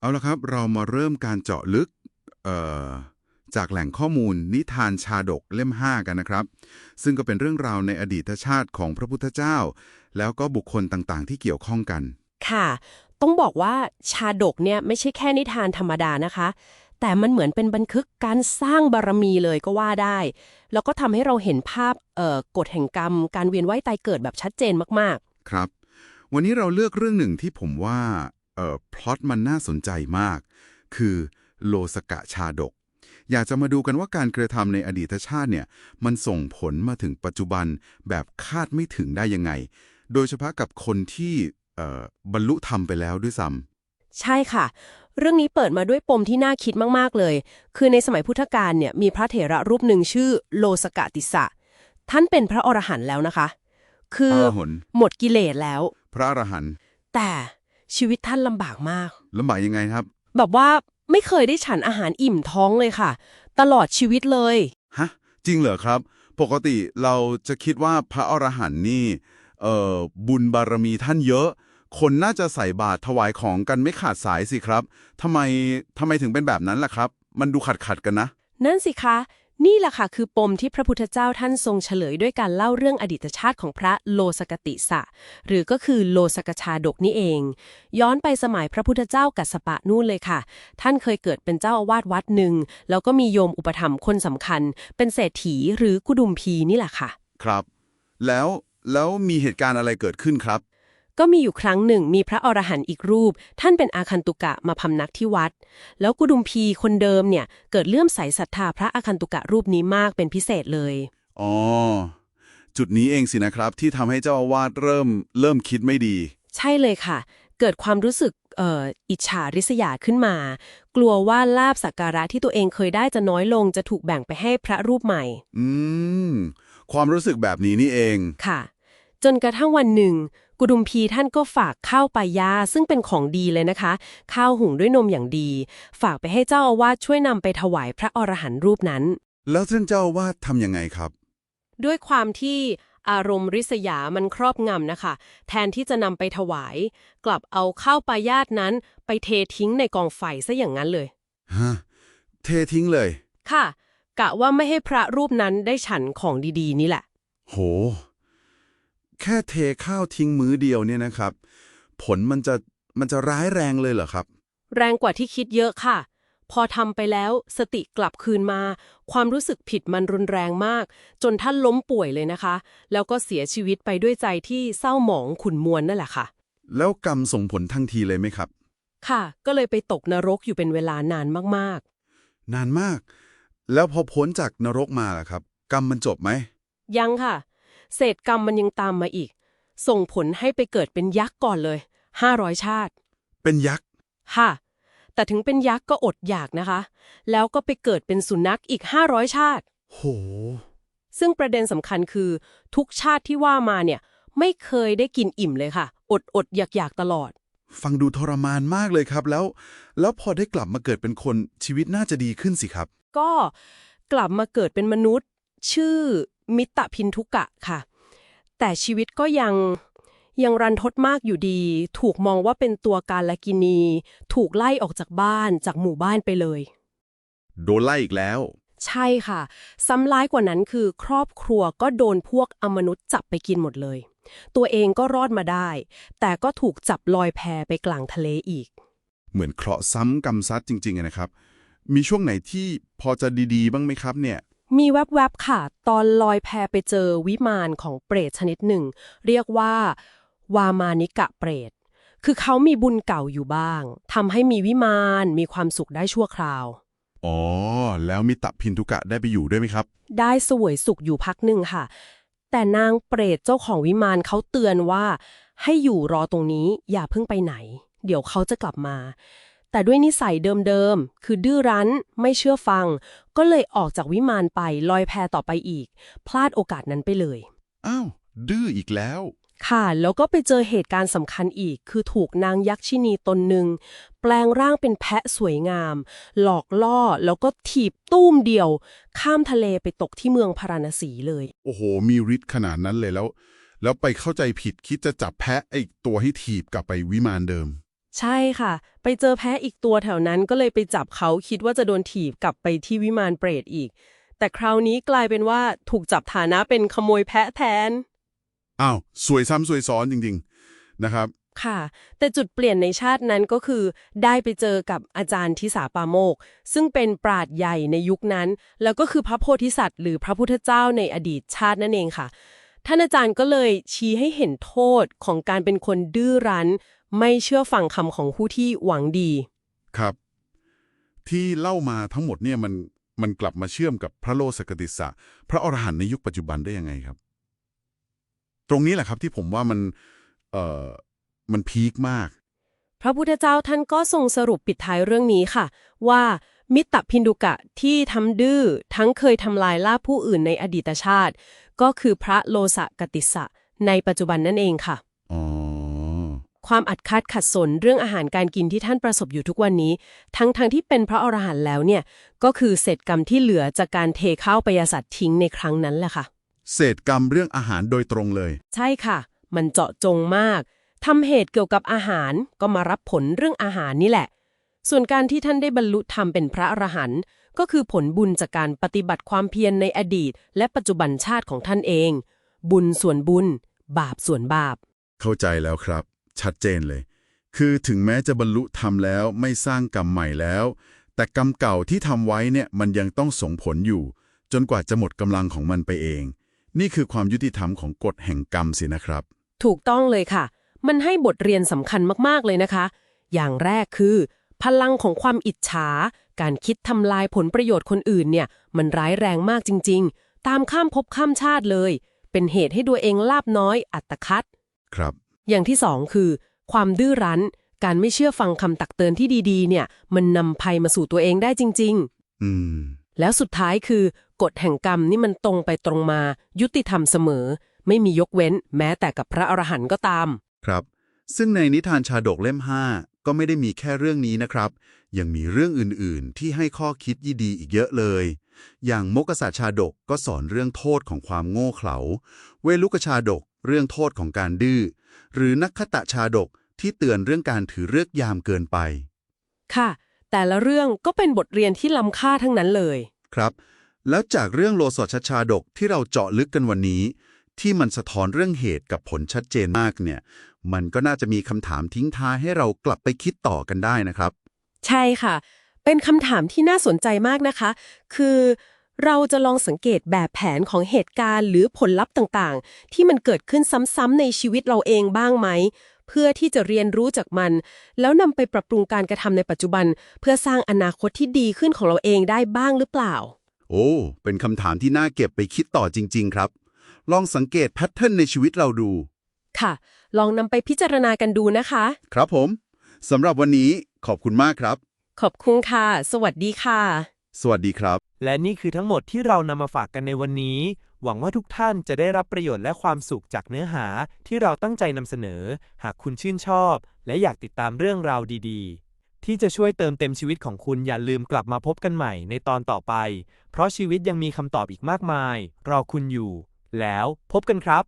เอาละครับ เรามาเริ่มการเจาะลึกเอ่อจากแหล่งข้อมูลนิทานชาดกเล่ม 5 กันนะครับ ซึ่งก็เป็นเรื่องราวในอดีตชาติของพระพุทธเจ้า แล้วก็บุคคลต่างๆ ที่เกี่ยวข้องกัน ค่ะ ต้องบอกว่าชาดกเนี่ยไม่ใช่แค่นิทานธรรมดานะคะ แต่มันเหมือนเป็นบันทึกการสร้างบารมีเลยก็ว่าได้ แล้วก็ทำให้เราเห็นภาพเอ่อกฎแห่งกรรม การเวียนว่ายตายเกิดแบบชัดเจนมากครับ วันนี้เราเลือกเรื่องหนึ่งที่ผมว่าเอ่อพล็อตมันน่าสนใจมาก คือโลสกะชาดก อยากจะมาดูกันว่าการกระทำในอดีตชาติเนี่ย มันส่งผลมาถึงปัจจุบันแบบคาดไม่ถึงได้ยังไง โดยเฉพาะกับคนที่เอ่อบรรลุธรรมไปแล้วด้วยซ้ๆใช่ค่ะ เรื่องนี้เปิดมาด้วยปมที่น่าคิดมากๆเลย คือในสมัยพุทธกาลเนี่ยมีพระเถระรูปหนึ่งชื่อโลสกะติสะ ท่านเป็นพระอรหันต์แล้วนะคะ คืำอพระอรหันต์หมดกิเลสแล้ว พระอรหันต์แต่ ชีวิตท่านลำบากมาก ลำบากยังไงครับ แบบว่าไม่เคยได้ฉันอาหารอิ่มท้องเลยค่ะ ตลอดชีวิตเลย ฮะ จริงเหรอครับ ปกติเราจะคิดว่าพระอรหันต์นี่เอ่อบุญบารมีท่านเยอะ คนน่าจะใส่บาตรถวายของกันไม่ขาดสายสิครับทำไมทำไมถึงเป็นแบบนั้นล่ะครับ มันดูขัดขัดๆกันนะ นั่นสิคะ นี่แหละค่ะคือปมที่พระพุทธเจ้าท่านทรงเฉลยด้วยการเล่าเรื่องอดีตชาติของพระโลสกติสะ หรือก็คือโลสกชาดกนี่เอง ย้อนไปสมัยพระพุทธเจ้ากัสปะนู่นเลยค่ะ ท่านเคยเกิดเป็นเจ้าอาวาสวัดหนึ่ง แล้วก็มีโยมอุปถัมภ์คนสำคัญ เป็นเศรษฐีหรือกุดุมพีนี่แหละค่ะ ครับ แล้วแล้วมีเหตุการณ์อะไรเกิดขึ้นครับ ก็มีอยู่ครั้งหนึ่งมีพระอรหันต์อีกรูป ท่านเป็นอาคันตุกะมาพำนักที่วัด แล้วกุดุมพีคนเดิมเนี่ย เกิดเลื่อมใสศรัทธาพระอาคันตุกะรูปนี้มากเป็นพิเศษเลย อ๋อ จุดนี้เองสินะครับ ที่ทำให้เจ้าอาวาสเริ่มเริ่มคิดไม่ดี ใช่เลยค่ะ เกิดความรู้สึกเอ่ออิจฉาริษยาขึ้นมา กลัวว่าลาบสักการะที่ตัวเองเคยได้จะน้อยลงจะถูกแบ่งไปให้พระรูปใหม่ อืม ความรู้สึกแบบนี้นี่เอง ค่ะ จนกระทั่งวันหนึ่ง กุดุมพีท่านก็ฝากข้าวปายาซึ่งเป็นของดีเลยนะคะ ข้าวหุงด้วยนมอย่างดี ฝากไปให้เจ้าอาวาสช่วยนำไปถวายพระอรหันต์รูปนั้น แล้วท่านเจ้าอาวาสทำยังไงครับ ด้วยความที่อารมณ์ริษยามันครอบงำนะคะ แทนที่จะนำไปถวาย กลับเอาข้าวปายาตนั้นไปเททิ้งในกองไฟซะอย่างนั้นเลย ฮะ เททิ้งเลย ค่ะ กะว่าไม่ให้พระรูปนั้นได้ฉันของดีๆ นี่แหละ โห แค่เทข้าวทิ้งมื้อเดียวเนี่ยนะครับ ผลมันจะมันจะร้ายแรงเลยเหรอครับ แรงกว่าที่คิดเยอะค่ะ พอทำไปแล้วสติกลับคืนมา ความรู้สึกผิดมันรุนแรงมาก จนท่านล้มป่วยเลยนะคะ แล้วก็เสียชีวิตไปด้วยใจที่เศร้าหมองขุ่นมัวนั่นแหละค่ะ แล้วกรรมส่งผลทั้งทีเลยไหมครับ ค่ะ ก็เลยไปตกนรกอยู่เป็นเวลานานมากนานมาก แล้วพอพ้นจากนรกมาล่ะครับ กรรมมันจบไหมๆยังค่ะ เศษกรรมมันยังตามมาอีก ส่งผลให้ไปเกิดเป็นยักษ์ก่อนเลย 500 ชาติ เป็นยักษ์ ค่ะ แต่ถึงเป็นยักษ์ก็อดอยากนะคะ แล้วก็ไปเกิดเป็นสุนัขอีก 500 ชาติ โห ซึ่งประเด็นสำคัญคือ ทุกชาติที่ว่ามาเนี่ย ไม่เคยได้กินอิ่มเลยค่ะ อดอดอยากอยากๆตลอด ฟังดูทรมานมากเลยครับ แล้ว แล้วพอได้กลับมาเกิดเป็นคนชีวิตน่าจะดีขึ้นสิครับ ก็กลับมาเกิดเป็นมนุษย์ ชื่อ มิตรพินทุกะค่ะ แต่ชีวิตก็ยังยังรันทดมากอยู่ดี ถูกมองว่าเป็นตัวการละกินี ถูกไล่ออกจากบ้านจากหมู่บ้านไปเลย โดนไล่อีกแล้ว ใช่ค่ะ ซ้ำร้ายกว่านั้นคือครอบครัวก็โดนพวกอมนุษย์จับไปกินหมดเลย ตัวเองก็รอดมาได้ แต่ก็ถูกจับลอยแพไปกลางทะเลอีก เหมือนเคราะห์ซ้ำกรรมซัดจริงๆอะนะครับ มีช่วงไหนที่พอจะดีๆ บ้างไหมครับเนี่ย มีแวบๆค่ะ ตอนลอยแพไปเจอวิมานของเปรตชนิดหนึ่ง เรียกว่า วามานิกะเปรต คือเขามีบุญเก่าอยู่บ้าง ทำให้มีวิมานมีความสุขได้ชั่วคราว อ๋อ แล้วมิตรพินทุกะได้ไปอยู่ด้วยไหมครับ ได้สวยสุขอยู่พักหนึ่งค่ะ แต่นางเปรตเจ้าของวิมานเขาเตือนว่า ให้อยู่รอตรงนี้อย่าเพิ่งไปไหน เดี๋ยวเขาจะกลับมา แต่ด้วยนิสัยเดิมๆ คือดื้อรั้น ไม่เชื่อฟัง ก็เลยออกจากวิมานไปลอยแพต่อไปอีก พลาดโอกาสนั้นไปเลย อ้าว ดื้ออีกแล้ว ค่ะ แล้วก็ไปเจอเหตุการณ์สำคัญอีก คือถูกนางยักษ์ชินีตนหนึ่ง แปลงร่างเป็นแพะสวยงาม หลอกล่อแล้วก็ถีบตุ้มเดียว ข้ามทะเลไปตกที่เมืองพาราณสีเลย โอ้โห มีฤทธิ์ขนาดนั้นเลยแล้ว แล้วไปเข้าใจผิดคิดจะจับแพะไอ้ตัวให้ถีบกลับไปวิมานเดิม ใช่ค่ะ ไปเจอแพะอีกตัวแถวนั้นก็เลยไปจับเขาคิดว่าจะโดนถีบกลับไปที่วิมานเปรตอีก แต่คราวนี้กลายเป็นว่าถูกจับฐานะเป็นขโมยแพะแทนอ้าวสวยซ้ำสวยซ้อนจริง ๆนะครับ ค่ะ แต่จุดเปลี่ยนในชาตินั้นก็คือ ได้ไปเจอกับอาจารย์ทิสาปาโมก ซึ่งเป็นปราดใหญ่ในยุคนั้น แล้วก็คือพระโพธิสัตว์ หรือพระพุทธเจ้าในอดีตชาตินั่นเองค่ะท่านอาจารย์ก็เลยชี้ให้เห็นโทษของการเป็นคนดื้อรั้น ไม่เชื่อฟังคำของผู้ที่หวังดี ครับ ที่เล่ามาทั้งหมดเนี่ยมันมันกลับมาเชื่อมกับพระโลสกติสะ พระอรหันต์ในยุคปัจจุบันได้ยังไงครับ ตรงนี้แหละครับที่ผมว่ามันเอ่อมันพีคมาก พระพุทธเจ้าท่านก็ทรงสรุปปิดท้ายเรื่องนี้ค่ะ ว่ามิตรพินดุกะที่ทำดื้อทั้งเคยทำลายล่าผู้อื่นในอดีตชาติ ก็คือพระโลสกติสะในปัจจุบันนั่นเองค่ะอ๋อ ความอัดคัดขัดสนเรื่องอาหารการกินที่ท่านประสบอยู่ทุกวันนี้ ทั้งทงที่เป็นพระอรหันต์แล้วเนี่ย ก็คือเศษกรรมที่เหลือจากการเทข้าวปยาสัตว์ทิ้งในครั้งนั้นแหละค่ะ เศษกรรมเรื่องอาหารโดยตรงเลย ใช่ค่ะ มันเจาะจงมากทำเหตุเกี่ยวกับอาหารก็มารับผลเรื่องอาหารนี่แหละ ส่วนการที่ท่านได้บรรลุธรรมเป็นพระอรหันต์ก็คือผลบุญจากการปฏิบัติความเพียรในอดีต และปัจจุบันชาติของท่านเอง บุญส่วนบุญ บาปส่วนบาป เข้าใจแล้วครับ ชัดเจนเลย คือถึงแม้จะบรรลุธรรมแล้วไม่สร้างกรรมใหม่แล้ว แต่กรรมเก่าที่ทำไว้เนี่ยมันยังต้องส่งผลอยู่ จนกว่าจะหมดกำลังของมันไปเอง นี่คือความยุติธรรมของกฎแห่งกรรมสินะครับ ถูกต้องเลยค่ะ มันให้บทเรียนสำคัญมากๆเลยนะคะ อย่างแรกคือ พลังของความอิจฉา การคิดทำลายผลประโยชน์คนอื่นเนี่ย มันร้ายแรงมากจริง ๆ ตามข้ามภพข้ามชาติเลย เป็นเหตุให้ตัวเองลาบน้อยอัตคัดครับ อย่างที่สองคือ ความดื้อรั้น การไม่เชื่อฟังคำตักเตือนที่ดีๆ เนี่ย มันนำภัยมาสู่ตัวเองได้จริง ๆ อืม แล้วสุดท้ายคือกฎแห่งกรรมนี่มันตรงไปตรงมา ยุติธรรมเสมอ ไม่มียกเว้น แม้แต่กับพระอรหันต์ก็ตาม ครับ ซึ่งในนิทานชาดกเล่ม 5 ก็ไม่ได้มีแค่เรื่องนี้นะครับ ยังมีเรื่องอื่นๆ ที่ให้ข้อคิดยี่ดีอีกเยอะเลย อย่างมกษาชาดกก็สอนเรื่องโทษของความโง่เขลา เวลุกชาดกเรื่องโทษของการดื้อ หรือนักขตะชาดกที่เตือนเรื่องการถือเลือกยามเกินไป ค่ะ แต่ละเรื่องก็เป็นบทเรียนที่ล้ำค่าทั้งนั้นเลย ครับ แล้วจากเรื่องโลสชชาดกที่เราเจาะลึกกันวันนี้ ที่มันสะท้อนเรื่องเหตุกับผลชัดเจนมากเนี่ย มันก็น่าจะมีคำถามทิ้งท้ายให้เรากลับไปคิดต่อกันได้นะครับ ใช่ค่ะ เป็นคำถามที่น่าสนใจมากนะคะ คือ เราจะลองสังเกตแบบแผนของเหตุการณ์หรือผลลัพธ์ต่างๆ ที่มันเกิดขึ้นซ้ำๆในชีวิตเราเองบ้างไหม เพื่อที่จะเรียนรู้จากมัน แล้วนำไปปรับปรุงการกระทำในปัจจุบัน เพื่อสร้างอนาคตที่ดีขึ้นของเราเองได้บ้างหรือเปล่า โอ้ เป็นคำถามที่น่าเก็บไปคิดต่อจริง ๆ ครับ ลองสังเกตแพทเทิร์นในชีวิตเราดู ค่ะ ลองนำไปพิจารณากันดูนะคะ ครับผมสำหรับวันนี้ขอบคุณมากครับ ขอบคุณค่ะ สวัสดีค่ะ สวัสดีครับ และนี่คือทั้งหมดที่เรานำมาฝากกันในวันนี้ หวังว่าทุกท่านจะได้รับประโยชน์และความสุขจากเนื้อหาที่เราตั้งใจนำเสนอ หากคุณชื่นชอบ และอยากติดตามเรื่องราวดีๆ ที่จะช่วยเติมเต็มชีวิตของคุณอย่าลืมกลับมาพบกันใหม่ในตอนต่อไป เพราะชีวิตยังมีคำตอบอีกมากมาย รอคุณอยู่ แล้วพบกันครับ